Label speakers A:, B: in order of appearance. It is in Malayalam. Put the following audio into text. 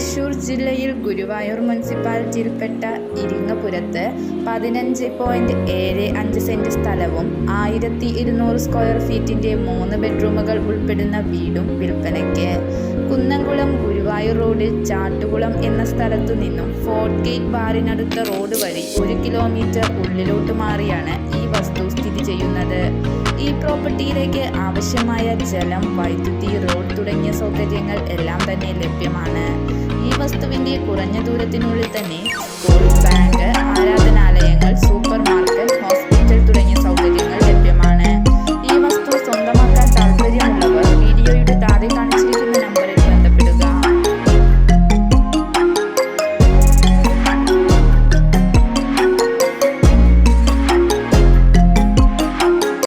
A: ജില്ലയിൽ ഗുരുവായൂർ മുനിസിപ്പാലിറ്റിയിൽപ്പെട്ട ഇരിങ്ങപുരത്ത് പതിനഞ്ച് പോയിന്റ് ഏഴ് അഞ്ച് സെന്റ് സ്ഥലവും ആയിരത്തി ഇരുന്നൂറ് സ്ക്വയർ ഫീറ്റിന്റെ മൂന്ന് ബെഡ്റൂമുകൾ ഉൾപ്പെടുന്ന വീടും വിൽപ്പനയ്ക്ക്. കുന്നംകുളം ഗുരുവായൂർ റോഡിൽ ചാട്ടുകുളം എന്ന സ്ഥലത്തു നിന്നും ഫോർട്ട് ഗേറ്റ് ബാറിനടുത്ത റോഡ് വഴി ഒരു കിലോമീറ്റർ ഉള്ളിലോട്ട് മാറിയാണ് ഈ വസ്തു സ്ഥിതി ചെയ്യുന്നത്. ഈ പ്രോപ്പർട്ടിയിലേക്ക് ആവശ്യമായ ജലം വൈദ്യുതി റോഡ് തുടങ്ങിയ സൗകര്യങ്ങൾ എല്ലാം തന്നെ ലഭ്യമാണ്. ക്രിസ്തുവിന്റെ കുറഞ്ഞ ദൂരത്തിനുള്ളിൽ തന്നെ സ്കൂൾ ബാങ്ക് ആരാധനാലയങ്ങൾ സൂപ്പർ മാർക്കറ്റ് ഹോസ്പിറ്റൽ തുടങ്ങിയ സൗകര്യങ്ങൾ ലഭ്യമാണ്. ഈ വസ്തു സ്വന്തമാക്കാൻ താല്പര്യമുള്ളവർ വീഡിയോയുടെ